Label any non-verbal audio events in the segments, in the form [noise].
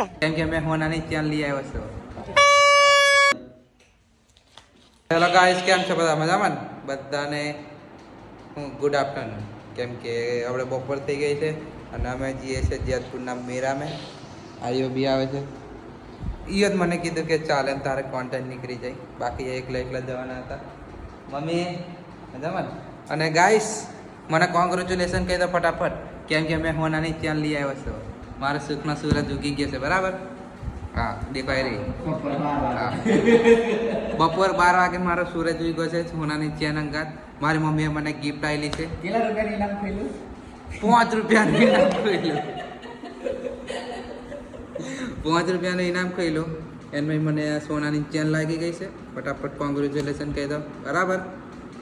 કેમ કે મેં હોનાની ચેન લઈ આવ્યો છું. હેલો ગાઈસ કેમ છો બધા? મજામાં બધાને ગુડ આફ્ટરનૂન કેમ કે આપણે બપોર થઈ ગઈ છે અને અમે જઈએ છીએ જેતપુરના મેરામે. આઈઓ બી આવે છે. ઈ જ મને કીધું કે ચાલે તારે કોન્ટેન્ટ નીકળી જાય. બાકી એકલા એકલા જવાના હતા. મમ્મી મજામાં અને ગાઈસ મને કોંગ્રેચ્યુલેશન કહી દો ફટાફટ. કેમ કે મેં હોનાની ચેન લઈ આવ્યો છું. મારા સુખના સૂરજ ઉગી ગયો છે બરાબર? હા દેખાય રહી. બપોર બાર વાગે મારો સૂરજ ઉગ્યો છે સોનાની ચેન અંગાત. મારી મમ્મીએ મને ગિફ્ટ આવેલી છે. કેટલા રૂપિયાની ઇનામ થયેલું પાંચ રૂપિયાનું ઇનામ ખોઈલું પાંચ રૂપિયાનું ઇનામ ખોઈલું એમાં મને સોનાની ચેન લાગી ગઈ છે. ફટાફટ કોંગ્રેચ્યુલેશન કહી દો. બરાબર?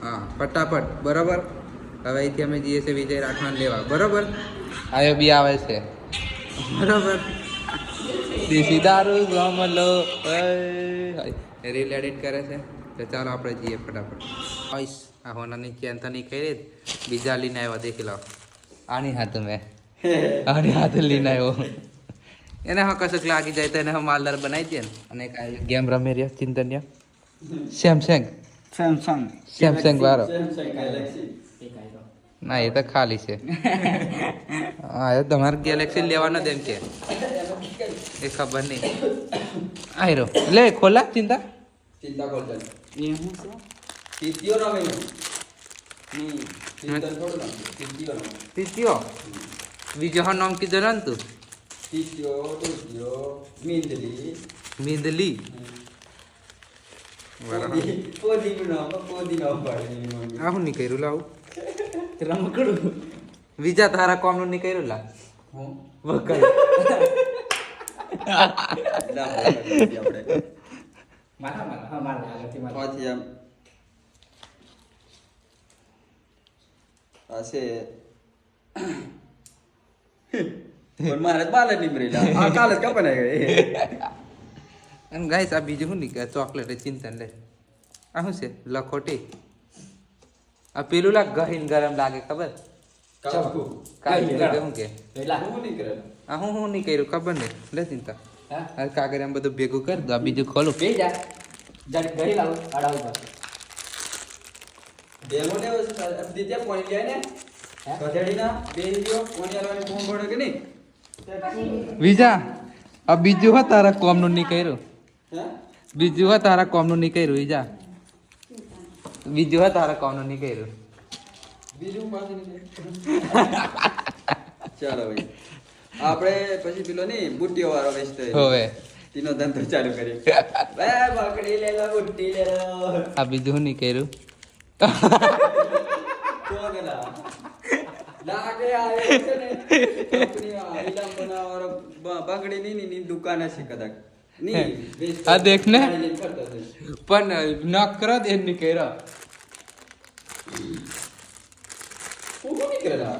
હા ફટાફટ. બરાબર? હવે અહીંથી અમે જઈએ છીએ વિજય રાઠવાન લેવા. બરાબર? આવ્યો બી આવે છે. બરાબર. દેશી દારૂ ગમલો રીલ એડિટ કરે છે. તો ચાલો આપણે જઈએ ફટાફટ. આઈશ આ હોનાની ચેન તો નહીં કરી બીજા લઈને આવ્યો દેખી લો. આની હાથ મેં. આની હાથ લઈને આવ્યો. એને હા કશુંક લાગી જાય તો એને હા માલદાર બનાવી દે ને. અને એક ગેમ રમી રહ્યો ચિંતન સેમસંગ. સેમસંગ. સેમસંગ વાળો. સેમસંગ આવ્યો ના એ તો ખાલી છે. હા એ તમારે ગેલેક્સી લેવાનો એમ કે. એ ખબર નહીં. આયરો લે ખોલા ચિંતા? ચિંતા કરજો એ શું? છે તીતીઓ રમે ને ની ચિંતન થોડું રમે તીતીઓ રમે તીતીઓ બીજો હા નામ કીધું ને તું? તીતીઓ તીતીઓ મીંદલી. મીંદલી. પોદી નામ પોદી નામ પાડે આ હું લાવું. રમકડું બીજા તારા કોમનું નહીં કર્યું લા. હું? વકલ ગાઈસ આ બીજું શું નહીં ચોકલેટ ચિંતન લે. આ શું છે? લખોટી. આ પેલું લાગ ગહીન ગરમ લાગે ખબર? કાકુ કાઈ કે? એટલા હું આ હું હું નહીં કર્યું ખબર નહીં. લે ચિંતા. હા? આ કાગળ એમ બધું ભેગું કરી દો આ બીજું ખોલું. બે જા. જડ ગઈ લાવ આડા ઉપર દેવો ને દીત્યા પોઈન્ટ લે ને. હે? બે દીયો પોઈન્ટ આલવાની ફોર્મ ભરો કે નહીં? બીજા આ બીજું હો તારા કોમનું નહીં કર્યું બીજું હો તારા કોમનું નહીં કર્યું બીજા બીજું હો તારા કોનો નહીં કર્યું? બીજું ચાલો ભાઈ આપણે પછી પેલો નહીં બુટ્ટીઓ વાળો વેચતો. હોવે. તેનો ધંધો ચાલુ કર્યો બે [laughs] પકડી લે લો બુટ્ટી લેલો. આ બીજું નહીં કર્યું? દુકાન હશે કદાચ. આ દેખ ને. પણ નકરો જ એમ નહીં કોણ નીકળેલા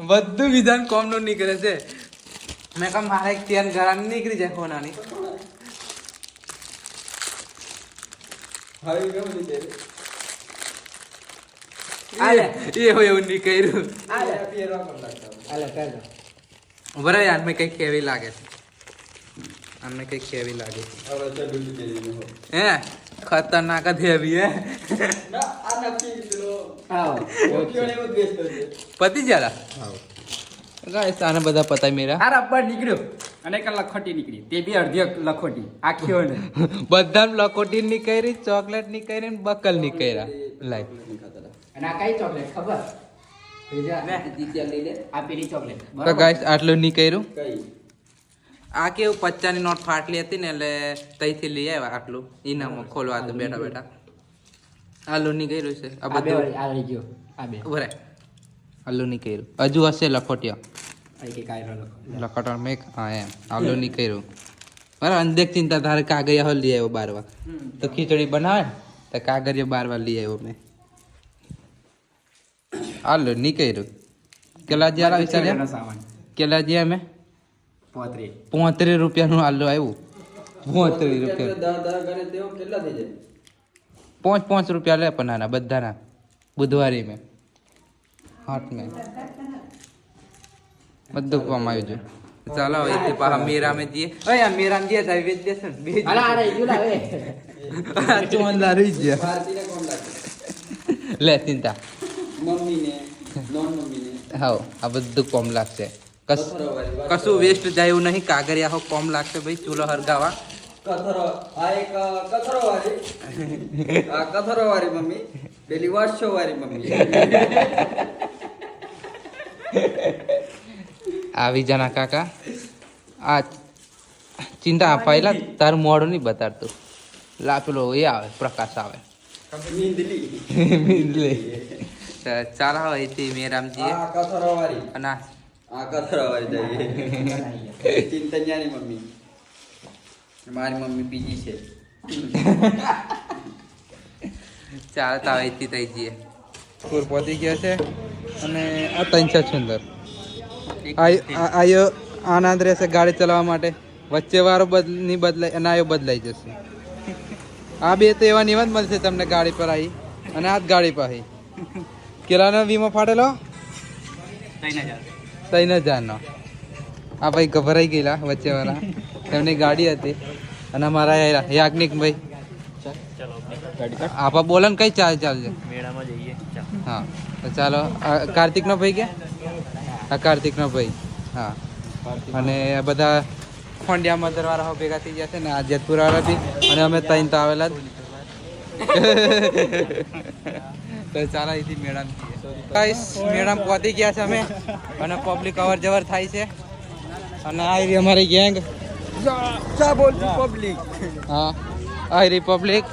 બધું વિધાન કોમનું નીકળે છે મેં કહા મારે એક ત્યાં ઘરાની નીકળી જાય હોનાની એવું નહીં બરાબર યાર મેં કંઈક કેવી લાગે છે. અમને કંઈક કેવી લાગે છે. હે? ખતરનાક જ હેવી હે. પતી જરા? ગાઈસ આને બધા પતાય મેરા. આ રબ્બર નીકળ્યો. અને એક લખોટી નીકળી. તે બી અડધી લખોટી. આખીઓ ને. બધા લખોટી નીકળી ચોકલેટ નીકળી બકલની કર્યા. લાઈક. અને આ કઈ ચોકલેટ ખબર? તો ગાઈસ આટલું નહીં કર્યું. આ કેવું પચાની નોટ ફાટલી હતી ને એટલે તઈથી લઈ આવ્યા આટલું. ઇનામમાં ખોલવા દો બેઠા બેઠા. આલુ નહીં કર્યું છે? આ આ બધું? આ રહી ગયો. આ બે. બરાબર આલું નહીં કર્યું. હજુ હશે લખોટિયા. આ લખોટા મેક હા એમ. આલું નહીં કર્યું. બરાબર? અંદેક ચિંતા તારે કાગળિયા હો લઈ આવ્યો બારવા તો ખીચડી બનાવે ને તો કાગળિયા બારવા લઈ આવ્યો મેં. આલું નહીં કર્યું કેટલા જ્યાં વિચાર્યા છોકરાનો સામાન કેટલા જ્યાં મેં પોતરી પોત્રીસ રૂપિયાનું આલુ આવ્યું પોત્રીસ રૂપિયા દસ દસ ગણે તેઓ કેટલા થઈ જાય પાંચ પાંચ રૂપિયા લે પણ નાના બધાના બુધવારે મેં હાથ મેં બધું કમાયું છે ચાલો હવે તે પાછા મેરામે જઈએ ઓય આ મેરામ જઈએ તો વેચ દેશે ને બે અલા અરે ઈયું લાવે ચોંદા રહી ગયા ભારતીને કોણ લાગે લે ચિંતા મમ્મીને નોન મમ્મીને હાવ આ બધું કોમ લાગશે. કશું વેસ્ટ જાય એવું નહીં કાગરિયા હો કોમ લાગશે ભાઈ ચૂલો હરગાવા. કથરો આ એક કથરો વાળી. આ કથરોવાળી મમ્મી પેલી વાસોવાળી મમ્મી. આવી જના કાકા. આ ચિંતા પહેલા તારું મોડું નહીં બતાડતું. લા પેલો એ આવે પ્રકાશ આવે. મીંદલી. [laughs] લે ચાલ હવે એથી મેરામજી આ કથરોવાળી અને આ. કથરોવાળી જઈએ ચિંતન્યાની મમ્મી. મારી મમ્મી બીજી છે. ચાલ તો હવે થઈ જઈએ. પૂર પહોંચી ગયા છે. અને આ ત્રણ છે સુંદર. આયો આનંદ રહેશે ગાડી ચલાવવા માટે. વચ્ચે વાળો બદલી બદલાય અને આયો બદલાઈ જશે. આ બે તો એવા નિવંત મળશે તમને ગાડી પર આવી અને આ જ ગાડી પર આવી કેટલાનો વીમો ફાટેલો? ત્રણ હજારનો. આ ભાઈ ગભરાઈ ગયેલા વચ્ચે વાળા તેમની ગાડી હતી. અને અમારા યાજ્ઞિક ભાઈ. આપા બોલે ને કઈ ચાલ ચાલજે. મેળામાં જઈએ. હા. તો ચાલો. કાર્તિકનો ભાઈ કે? આ કાર્તિકનો ભાઈ. હા. અને આ બધા ખોંડિયા મધર વાળા ભેગા થઈ ગયા છે ને આ જેતપુર વાળા બી. અને અમે ત્રણ તો આવેલા જ. તો ચાલો અહીંથી મેડમ ગાઈસ મેળામ પહોંચી ગયા છે અમે અને પબ્લિક અવર જવર થાય છે. અને આ રહી અમારી ગેંગ ચા બોલ પબ્લિક હા આ રહી પબ્લિક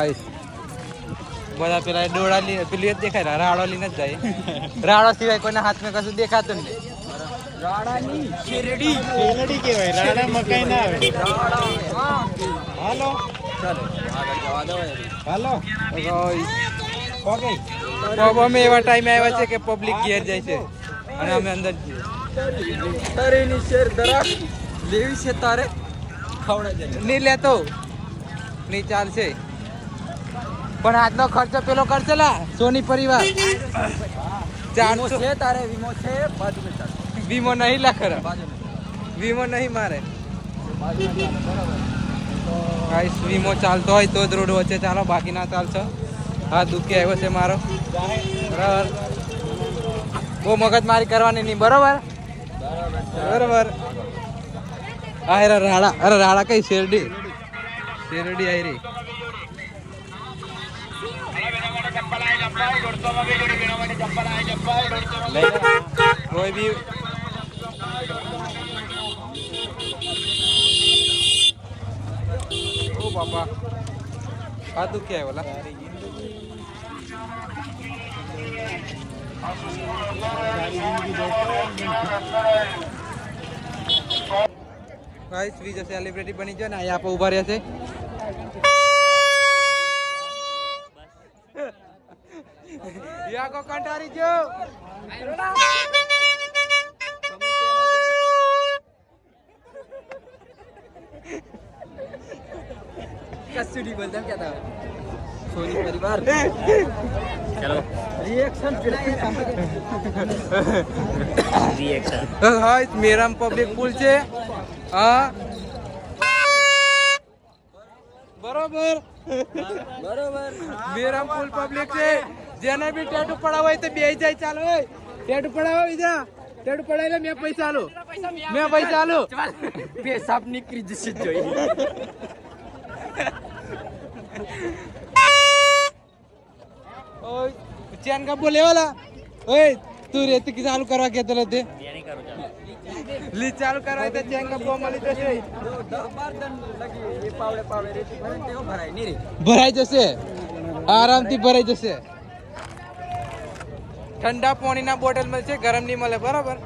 આઈશ બધા પેલા ડોળા લી પેલી જ દેખાય રાડો લઈને જ જાય. રાડો સિવાય કોઈના હાથમાં કશું દેખાતું નહીં રાડાની શેરડી. શેરડી કહેવાય રાડા મકાઈ ના આવે. હાલો. ચાલો. હાલો. તો અમે એવા ટાઈમે આવ્યા છે કે પબ્લિક ઘેર જાય છે. અને અમે અંદર તરીની શેર દરાક લેવી છે તારે. ખવડા નહીં લેતો. નહીં ચાલશે. પણ આજનો ખર્ચો પેલો કરશે લા સોની પરિવાર. ચારસો છે તારે વીમો છે વીમો નહીં લા ખરા. વીમો નહીં મારે. ગાઈસ વીમો ચાલતો હોય તો જ રોડ વચ્ચે ચાલો, બાકી ના ચાલશો. હા, દુઃખી આવ્યો છે મારો. બરાબર. બહુ મગજ મારી કરવાની નહીં, બરોબર? બરોબર. હા, અરે રાડા અરે રાડા, કઈ શેરડી? શેરડી આઈ રહી. કોઈ બી આ દુઃખી આવ્યો? લા. ગાઈસ બીજો સેલિબ્રિટી બની ગયો ને, અહીંયા આપણે ઊભા રહ્યા છે [laughs] યા કો કંટારી ગયો. કશું નહીં બોલતા કેતા સોની પરિવાર. ચલો. રિએક્શન રિએક્શન હા મેરામ પબ્લિક પુલ છે. હા. બરોબર. બરોબર. મેરામ પુલ પબ્લિક છે. જેને બી ટેટુ પડાવ હોય તો બે જાય ચાલો ટેટુ પડાવ બીજા. ટેટુ પડાવી લે મેં પૈસા આલો. મેં પૈસા આલો. પેશાબ નીકળી જશે જોઈ. ઓય, ચેન કબો લેવાલા? ઓય, તું રેતી કી ચાલુ કરવા કે લે તે. લી, ચાલુ કરવા તો ચેન કપો મળી જશે લગી પાવડે પાવડે રેતી ભરાયની રે ભરાઈ જશે. આરામથી ભરાઈ જશે. ઠંડા પાણીના બોટલ મળશે, ગરમ નહીં મળે, બરાબર?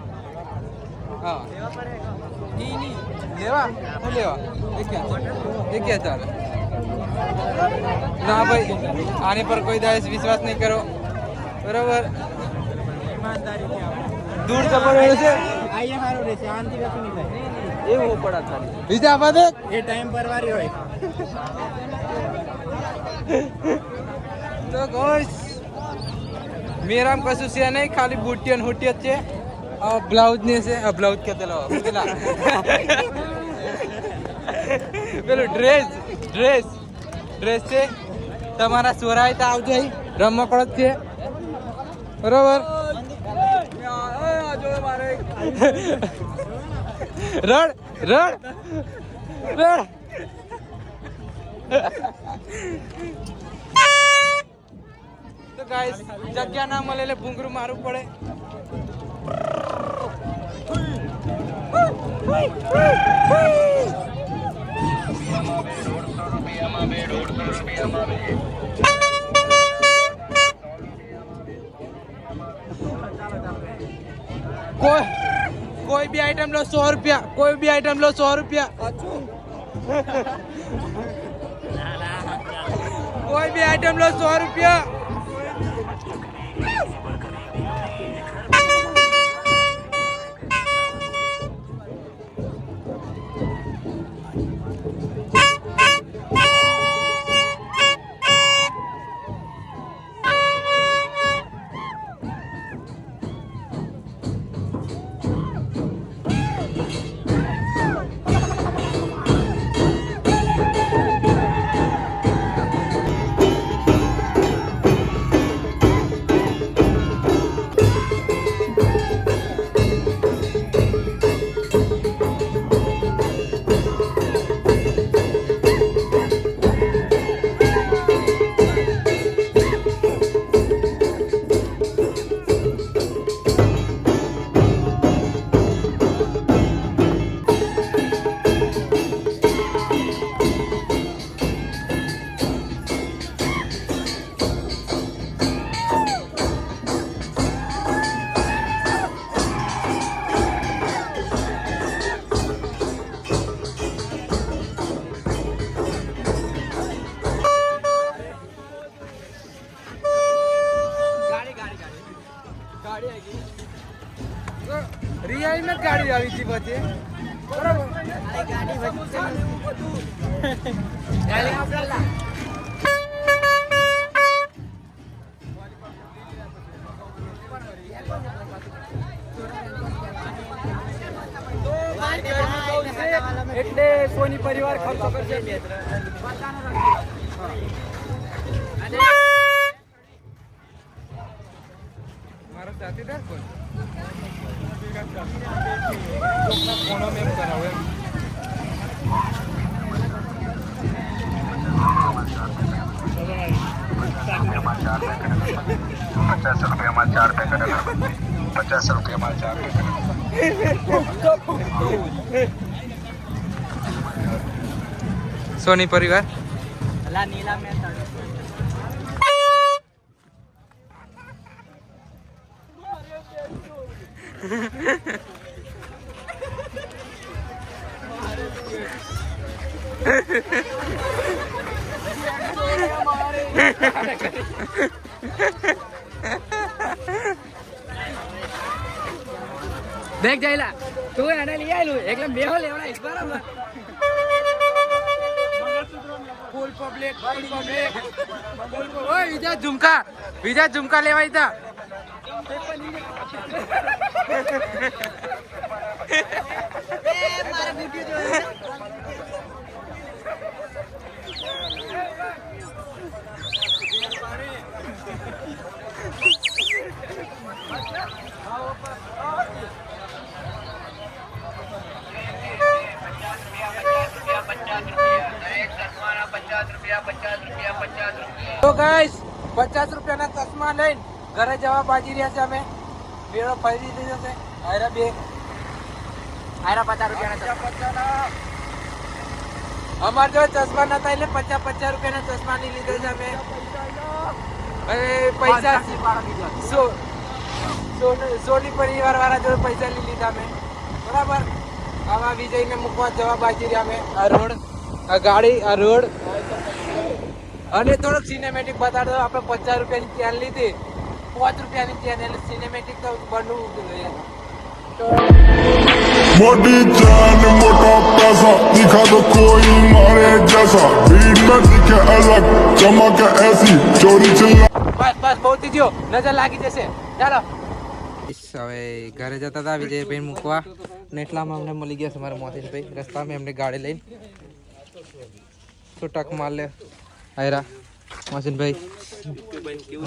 હા. લેવા? લેવા? એક ચાલે ના ભાઈ આની પર કોઈ દાડે વિશ્વાસ નહીં કરો. બરાબર? દૂર જબર છે રહેશે. કશું એવું પડા ખાલી બીજા આપા દે. એ ટાઈમ પર વારી હોય. તો ગોશ મેરામ કશું છે નહીં ખાલી બુટી અને હુટી જ છે. બ્લાઉઝ ને છે બ્લાઉઝ કે પેલો. પેલું ડ્રેસ ડ્રેસ ડ્રેસ છે. તમારા સોરાય તો આવજો રમકડો જ છે. બરોબર? રડ રડ રડ. તો ગાઈસ જગ્યા ના મળે એટલે ભૂંગરું મારવું પડે. કોઈ કોઈ બી આઈટમ લો સો રૂપિયા કોઈ બી આઈટમ લો સો રૂપિયા. કોઈ બી આઈટમ લો સો રૂપિયા. એટલે સોની પરિવાર ખર્ચો કરશે મારો સાથીદાર કોણ કોનો મેમ કરાવો એમ પચાસ રૂપિયામાં ચાર પેકેટ પચાસ રૂપિયામાં ચાર પેકેટ સોની પરિવાર? નીલા મેં [laughs] દેખ જઈલા તું એને લઈ આવેલું એટલે બેહો લેવડાઈશ બરાબર ફૂલ પબ્લિક ફૂલ પબ્લિક ઓય વિજા ઝુમકા વિજા ઝુમકા લેવાય તા. તો ગાઈસ પચાસ રૂપિયાના ચશ્મા લઈને ઘરે જવા બાજી રહ્યા છે અમે. બેડો ફરી દીધો છે. આયરા બે. આયરા પચાસ રૂપિયાના અમારે જો ચશ્મા નતા એટલે પચાસ પચાસ રૂપિયાના ચશ્મા ની લીધો છે અમે. પૈસા સોની- સોની પરિવાર વાળા જોડે પૈસા લઈ લીધા અમે. બરાબર? આવા વિજયને મૂકવા જવા બાજી રહ્યા અમે. આ રોડ આ ગાડી આ રોડ. અને થોડુંક સિનેમેટિક બતાડો. આપણે પચાસ રૂપિયાની ચેન લીધી. પાંચ રૂપિયાની ચેન એટલે સિનેમેટિક તો બનવું મોટી ચાન મોટો પાસા. દિખા તો કોઈ મારે જૈસા ભીડ ના દિખે અલગ ચમક એસી. ચોરી ચિલ્લા બસ બસ બહુ થયો નજર લાગી જશે. ચાલો. હવે ઘરે જતા હતા વિજયભાઈ મૂકવા. ને એટલામાં અમને મળી ગયા છે મારા મોતીનભાઈ. રસ્તામાં એમને ગાડી લઈને. તો ટક માર લે. આયરા મોસીનભાઈ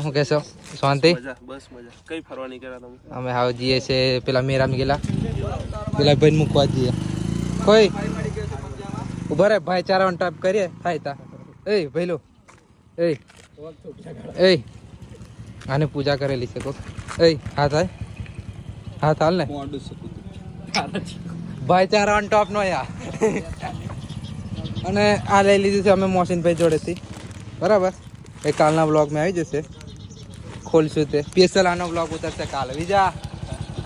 શું કહેશો શાંતિ? બસ મજા. કઈ ફરવા નીકળ્યા તમે? અમે હાવ જઈએ છે પેલા મેરામ ગયેલા. પેલા ભાઈ મૂકવા જઈએ. કોઈ? ઊભા રે ભાઈચારા ટાઈપ કરીએ. થાય તા. એ ભાઈલો એ. એ. આને પૂજા કરેલી છે કોક. એ હા થાય? હા હાલ ને? ભાઈચારા ઓન ટોપ નો યા અને આ લઈ લીધું છે અમે મોસીનભાઈ જોડેથી. બરાબર? એ કાલના બ્લોગમાં આવી જશે. ખોલશું તે. સ્પેશિયલ આનો બ્લોગ ઉતરશે કાલે. બીજા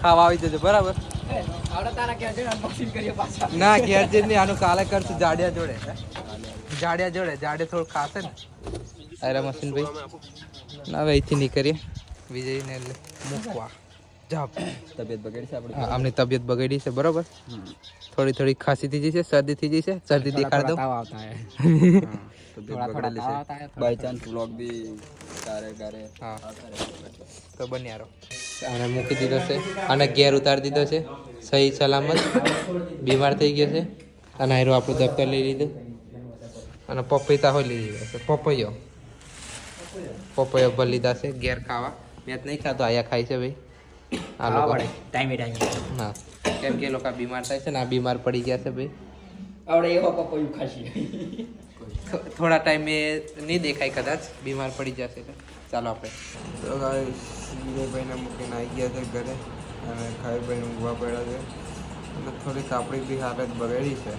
ખાવા આવી જજો બરાબર? ના ગેરજીત નહીં, આનું કાલે કરશું. જાડિયા જોડે. જાડિયા જોડે. જાડે થોડું ખાશે ને. અરે મશીન ભાઈ. ના હવે અહીંથી નીકળીએ. વિજયને મૂકવા. જાપ તબિયત બગડી છે આપણી આમની તબિયત બગડી છે. બરોબર? થોડી થોડી ખાંસી થઈ જશે શરદી થઈ જશે શરદી દેખાડ. બાય ચાન્સ વ્લોગ બી હા તો બન્યારો અને મૂકી દીધો છે. અને ઘેર ઉતારી દીધો છે. સહી સલામત. બીમાર થઈ ગયો છે. અને આયરો આપણું દફતર લઈ લીધું. અને પપૈતા હોય લઈ લીધા છે. પપૈયો. પપૈયો ભરી લીધા છે. ઘેર ખાવા. મેં નહીં ખાતો આયા ખાય છે ભાઈ. ટાઈમે ટાઈમે હા. કેમ કે એ લોકો બીમાર થાય છે ને આ બીમાર પડી ગયા છે ભાઈ. આવડે એવો પપૈયું ખાશી. થોડા ટાઈમે નહીં દેખાય કદાચ બીમાર પડી જશે તો. ચાલો આપણે. તો વિજયભાઈને મૂકીને આવી ગયા છે ઘરે અને ખાઈભાઈને ઊંઘવા પડ્યા છે. અને થોડીક આપણી બી હાલત બગડી છે.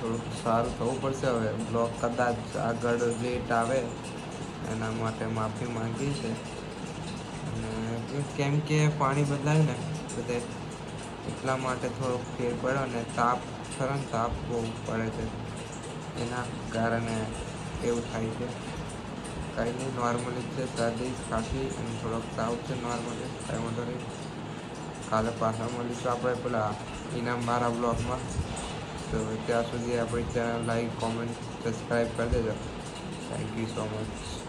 થોડુંક સારું થવું પડશે હવે. બ્લોક કદાચ આગળ લેટ આવે એના માટે માફી માંગી છે અને કેમ કે પાણી બદલાય ને બધે એટલા માટે થોડોક ફેર પડ્યો અને તાપ ખરો ને તાપ બહુ પડે છે. એના કારણે એવું થાય છે. કાંઈ નહીં નોર્મલી છે. શરદી, ખાંસી અને થોડોક તાવ છે નોર્મલી કાંઈ વાંધો નહીં. કાલે પાછા મળીશું આપણે પેલા ઇનામ મારા બ્લોગમાં તો ત્યાં સુધી આપણી ચેનલ લાઈક કોમેન્ટ સબસ્ક્રાઈબ કરી દેજો. Thank you so much